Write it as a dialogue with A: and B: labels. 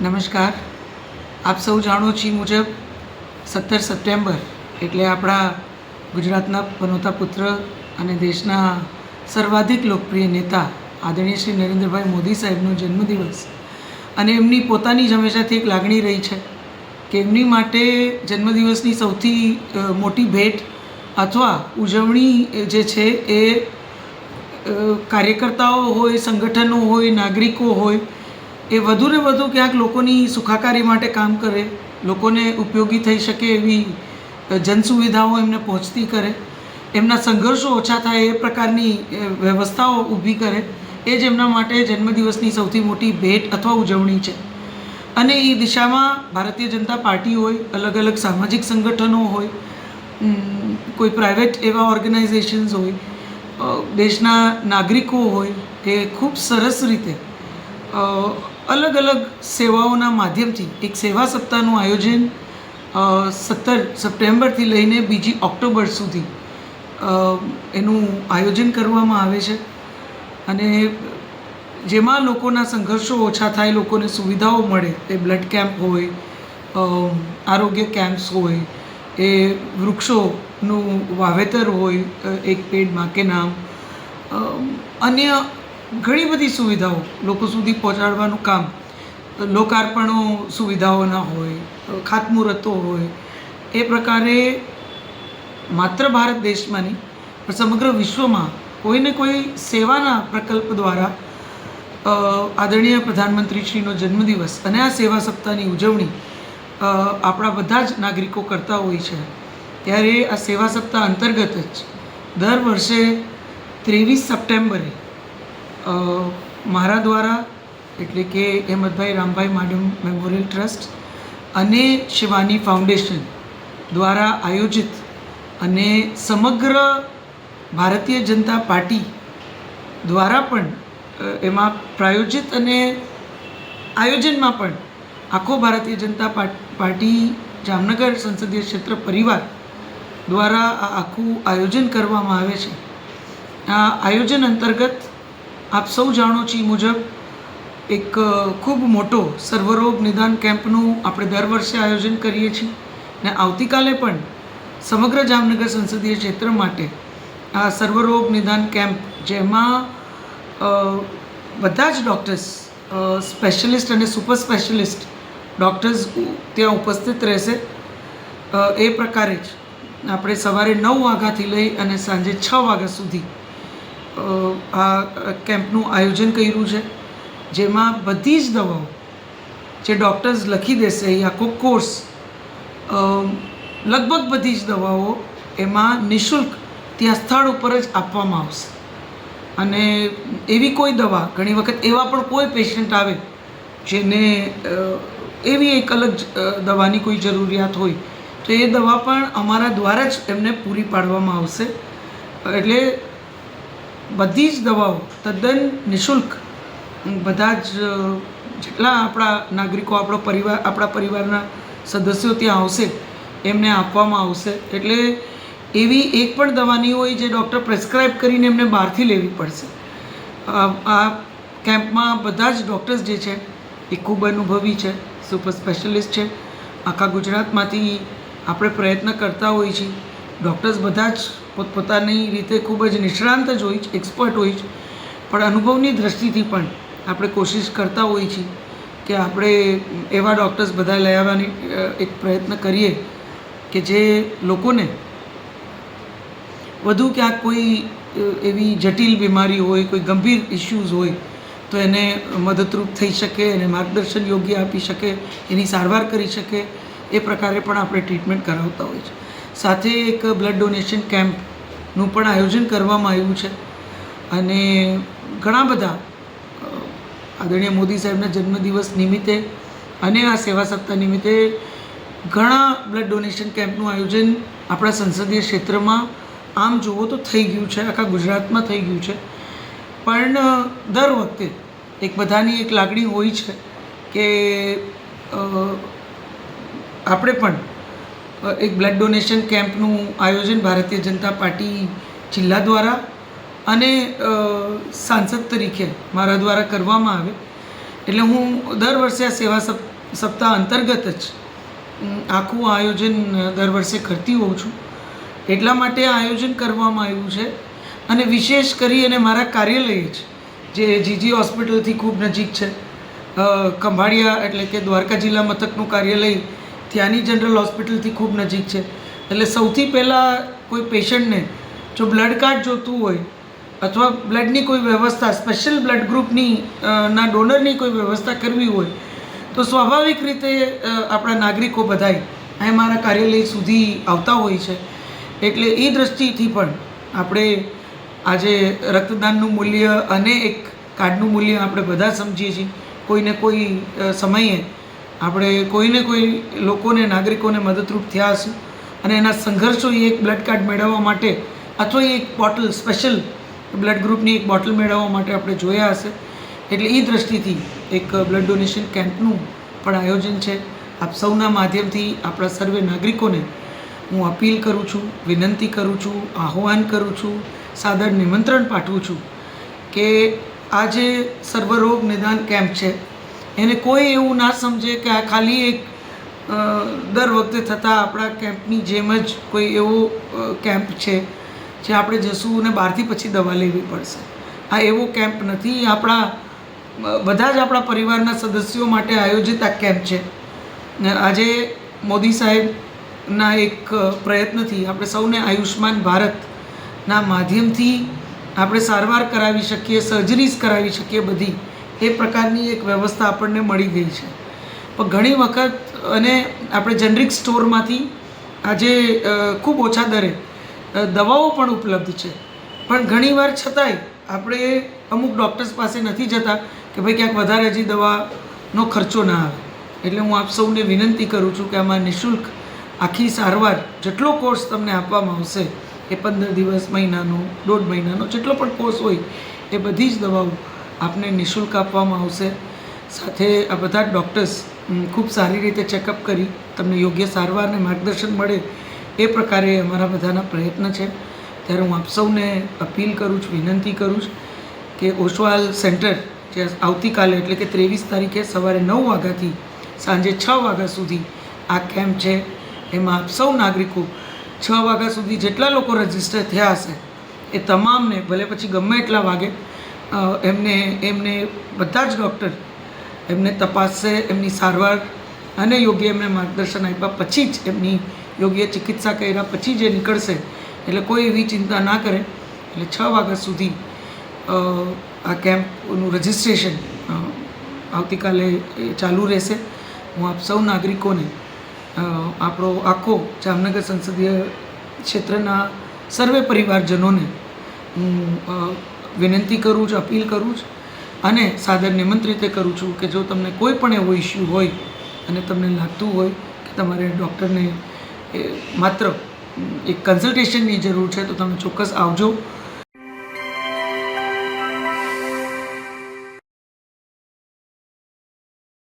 A: નમસ્કાર. આપ સૌ જાણો છીએ મુજબ સત્તર સપ્ટેમ્બર એટલે આપણા ગુજરાતના પનોતા પુત્ર અને દેશના સર્વાધિક લોકપ્રિય નેતા આદરણીય શ્રી નરેન્દ્રભાઈ મોદી સાહેબનો જન્મદિવસ. અને એમની પોતાની જ હંમેશાથી એક લાગણી રહી છે કે એમની માટે જન્મદિવસની સૌથી મોટી ભેટ અથવા ઉજવણી જે છે એ કાર્યકર્તાઓ હોય, સંગઠનો હોય, નાગરિકો હોય એ વધુ ને વધુ ક્યાંક લોકોની સુખાકારી માટે કામ કરે, લોકોને ઉપયોગી થઈ શકે એવી જનસુવિધાઓ એમને પહોંચતી કરે, એમના સંઘર્ષો ઓછા થાય, એ પ્રકારની વ્યવસ્થાઓ ઊભી કરે, એ જ એમના માટે જન્મદિવસની સૌથી મોટી ભેટ અથવા ઉજવણી છે. અને એ દિશામાં ભારતીય જનતા પાર્ટી હોય, અલગ અલગ સામાજિક સંગઠનો હોય કોઈ પ્રાઇવેટ એવા ઓર્ગેનાઇઝેશન્સ હોય દેશના નાગરિકો હોય, એ ખૂબ સરસ રીતે અલગ અલગ સેવાઓના માધ્યમથી એક સેવા સપ્તાહનું આયોજન સત્તર સપ્ટેમ્બરથી લઈને બીજી ઓક્ટોબર સુધી એનું આયોજન કરવામાં આવે છે. અને જેમાં લોકોના સંઘર્ષો ઓછા થાય, લોકોને સુવિધાઓ મળે, એ બ્લડ કેમ્પ હોય આરોગ્ય કેમ્પ્સ હોય, એ વૃક્ષોનું વાવેતર હોય એક પેડમાં કે નામ અન્ય ઘણી બધી સુવિધાઓ લોકો સુધી પહોંચાડવાનું કામ. લોકાર્પણો સુવિધાઓના હોય, ખાતમુહૂર્તો હોય, એ પ્રકારે માત્ર ભારત દેશમાં નહીં, પણ સમગ્ર વિશ્વમાં કોઈને કોઈ સેવાના પ્રકલ્પ દ્વારા આદરણીય પ્રધાનમંત્રીશ્રીનો જન્મદિવસ અને આ સેવા સપ્તાહની ઉજવણી આપણા બધા જ નાગરિકો કરતા હોય છે. ત્યારે આ સેવા સપ્તાહ અંતર્ગત જ દર વર્ષે ત્રેવીસ સપ્ટેમ્બરે મારા દ્વારા, એટલે કે હેમતભાઈ રામભાઈ માડમ મેમોરિયલ ટ્રસ્ટ અને શિવાની ફાઉન્ડેશન દ્વારા આયોજિત અને સમગ્ર ભારતીય જનતા પાર્ટી દ્વારા પણ એમાં પ્રાયોજિત અને આયોજનમાં પણ આખો ભારતીય જનતા પાર્ટી જામનગર સંસદીય ક્ષેત્ર પરિવાર દ્વારા આ આખું આયોજન કરવામાં આવે છે. આ આયોજન અંતર્ગત આપ સૌ જાણો છો મુજબ એક ખૂબ મોટો સર્વરોગ નિદાન કેમ્પનું આપણે દર વર્ષે આયોજન કરીએ છીએ ને આવતીકાલે પણ સમગ્ર જામનગર સંસદીય ક્ષેત્ર માટે આ સર્વરોગ નિદાન કેમ્પ, જેમાં બધા જ ડૉક્ટર્સ સ્પેશિયલિસ્ટ અને સુપર સ્પેશિયલિસ્ટ ડૉક્ટર્સ ત્યાં ઉપસ્થિત રહેશે. એ પ્રકારે જ આપણે સવારે નવ વાગ્યાથી લઈ અને સાંજે છ વાગ્યા સુધી આ કેમ્પનું આયોજન કર્યું છે, જેમાં બધી જ દવાઓ જે ડૉક્ટર્સ લખી દેશે એ આખો કોર્સ લગભગ બધી જ દવાઓ એમાં નિઃશુલ્ક ત્યાં સ્થળ ઉપર જ આપવામાં આવશે. અને એવી કોઈ દવા, ઘણી વખત એવા પણ કોઈ પેશન્ટ આવે જેને એવી એક અલગ દવાની કોઈ જરૂરિયાત હોય, તો એ દવા પણ અમારા દ્વારા જ એમને પૂરી પાડવામાં આવશે. એટલે બધી જ દવાઓ તદ્દન નિઃશુલ્ક. બધા જ જેટલા આપણા નાગરિકો, આપણો પરિવાર, આપણા પરિવારના સદસ્યો ત્યાં આવશે, એમને આપવામાં આવશે. એટલે એવી એક પણ દવા નહીં હોય જે ડૉક્ટર પ્રેસ્ક્રાઇબ કરીને એમને બહારથી લેવી પડશે. આ કેમ્પમાં બધા જ ડૉક્ટર્સ જે છે, એ ખૂબ અનુભવી છે, સુપર સ્પેશિયલિસ્ટ છે. આખા ગુજરાતમાંથી આપણે પ્રયત્ન કરતા હોઈએ છીએ. ડૉક્ટર્સ બધા જ પોતપોતાની રીતે ખૂબ જ નિષ્ણાંત જ હોય છે, એક્સપર્ટ હોય છે. પણ અનુભવની દ્રષ્ટિથી પણ આપણે કોશિશ કરતા હોઈએ છીએ કે આપણે એવા ડૉક્ટર્સ બધા લઈ આવવાની એક પ્રયત્ન કરીએ કે જે લોકોને વધુ ક્યાંક કોઈ એવી જટિલ બીમારી હોય, કોઈ ગંભીર ઇશ્યુઝ હોય, તો એને મદદરૂપ થઈ શકે, એને માર્ગદર્શન યોગ્ય આપી શકે, એની સારવાર કરી શકે, એ પ્રકારે પણ આપણે ટ્રીટમેન્ટ કરાવતા હોય છે સાથે એક બ્લડ ડોનેશન કેમ્પનું પણ આયોજન કરવામાં આવ્યું છે. અને ઘણા બધા આદરણીય મોદી સાહેબના જન્મદિવસ નિમિત્તે અને આ સેવા સપ્તાહ નિમિત્તે ઘણા બ્લડ ડોનેશન કેમ્પનું આયોજન આપણા સંસદીય ક્ષેત્રમાં આમ જુઓ તો થઈ ગયું છે, આખા ગુજરાતમાં થઈ ગયું છે. પણ દર વખતે એક બધાની એક લાગણી હોય છે કે આપણે પણ એક બ્લડ ડોનેશન કેમ્પનું આયોજન ભારતીય જનતા પાર્ટી જિલ્લા દ્વારા અને સાંસદ તરીકે મારા દ્વારા કરવામાં આવે. એટલે હું દર વર્ષે આ સેવા સપ, સપ્તાહ અંતર્ગત જ આખું આયોજન દર વર્ષે કરતી હોઉં છું. એટલા માટે આ આયોજન કરવામાં આવ્યું છે. અને વિશેષ કરી અને મારા કાર્યાલય જ, જે જીજી હોસ્પિટલથી ખૂબ નજીક છે ખંભાળિયા એટલે કે દ્વારકા જિલ્લા મથકનું કાર્યાલય ત્યાંની જનરલ હોસ્પિટલથી ખૂબ નજીક છે. એટલે સૌથી પહેલાં કોઈ પેશન્ટને જો બ્લડ કાર્ડ જોતું હોય અથવા બ્લડની કોઈ વ્યવસ્થા સ્પેશિયલ બ્લડ ગ્રુપની ના ડોનરની કોઈ વ્યવસ્થા કરવી હોય, તો સ્વાભાવિક રીતે આપણા નાગરિકો બધાય અહીં મારા કાર્યાલય સુધી આવતા હોય છે. એટલે એ દૃષ્ટિથી પણ આપણે આજે રક્તદાનનું મૂલ્ય અને એક કાર્ડનું મૂલ્ય આપણે બધા સમજીએ છીએ. કોઈને કોઈ સમયે આપણે કોઈને કોઈ લોકોને, નાગરિકોને મદદરૂપ થયા હશે અને એના સંઘર્ષો એ એક બ્લડ કાર્ડ મેળવવા માટે અથવા એ એક બોટલ સ્પેશિયલ બ્લડ ગ્રુપની એક બોટલ મેળવવા માટે આપણે જોયા હશે. એટલે એ દ્રષ્ટિથી એક બ્લડ ડોનેશન કેમ્પનું પણ આયોજન છે. આપ સૌના માધ્યમથી આપણા સર્વે નાગરિકોને હું અપીલ કરું છું, વિનંતી કરું છું, આહ્વાન કરું છું, સાદર નિમંત્રણ પાઠવું છું કે આ જે સર્વરોગ નિદાન કેમ્પ છે એને કોઈ એવું ના સમજે કે આ ખાલી એક દર વખતે થતા આપણા કેમ્પની જેમ જ કોઈ એવો કેમ્પ છે, જે આપણે જશું અને બહારથી પછી દવા લેવી પડશે. આ એવો કેમ્પ નથી. આપણા બધા જ આપણા પરિવારના સદસ્યો માટે આયોજિત આ કેમ્પ છે. ને આજે મોદી સાહેબના એક પ્રયત્નથી આપણે સૌને આયુષ્માન ભારતના માધ્યમથી આપણે સારવાર કરાવી શકીએ, સર્જરીઝ કરાવી શકીએ બધી. એ પ્રકારની એક વ્યવસ્થા આપણને મળી ગઈ છે. પણ ઘણી વખત અને આપણે જનરિક સ્ટોરમાંથી આજે ખૂબ ઓછા દરે દવાઓ પણ ઉપલબ્ધ છે. પણ ઘણીવાર છતાંય આપણે અમુક ડૉક્ટર્સ પાસે નથી જતા કે ભાઈ ક્યાંક વધારે હજી દવાનો ખર્ચો ના આવે. એટલે હું આપ સૌને વિનંતી કરું છું કે આમાં નિઃશુલ્ક આખી સારવાર જેટલો કોર્સ તમને આપવામાં આવશે, એ પંદર દિવસ મહિનાનો, દોઢ મહિનાનો જેટલો પણ કોર્સ હોય, એ બધી જ દવાઓ આપને નિઃશુલ્ક આપવામાં આવશે. સાથે આ બધા ડૉક્ટર્સ ખૂબ સારી રીતે ચેકઅપ કરી, તમને યોગ્ય સારવાર અને માર્ગદર્શન મળે એ પ્રકારે અમારા બધાના પ્રયત્ન છે. ત્યારે હું આપ સૌને અપીલ કરું છું, વિનંતી કરું છું કે ઓશવાલ સેન્ટર, જે આવતીકાલે એટલે કે ત્રેવીસ તારીખે સવારે નવ વાગ્યાથી સાંજે છ વાગ્યા સુધી આ કેમ્પ છે. એમાં આપ સૌ નાગરિકો છ વાગ્યા સુધી જેટલા લોકો રજિસ્ટર થયા હશે, એ તમામને ભલે પછી ગમે એટલા વાગે એમને એમને બધા જ ડૉક્ટર એમને તપાસશે, એમની સારવાર અને યોગ્ય એમને માર્ગદર્શન આપ્યા પછી જ એમની યોગ્ય ચિકિત્સા કર્યા પછી જે નીકળશે. એટલે કોઈ એવી ચિંતા ના કરે. એટલે છ વાગ્યા સુધી આ કેમ્પનું રજિસ્ટ્રેશન આવતીકાલે ચાલુ રહેશે. હું આપ સૌ નાગરિકોને આપણો આખો જામનગર સંસદીય ક્ષેત્રના સર્વે પરિવારજનોને હું વિનંતી કરું છું, અપીલ કરું છું અને સાદર નિમંત્રિત કરું છું કે જો તમને કોઈ પણ એવો ઇસ્યુ હોય અને તમને લાગતું હોય કે તમારે ડૉક્ટરને માત્ર એક કન્સલ્ટેશનની જરૂર છે, તો તમે ચોક્કસ આવજો.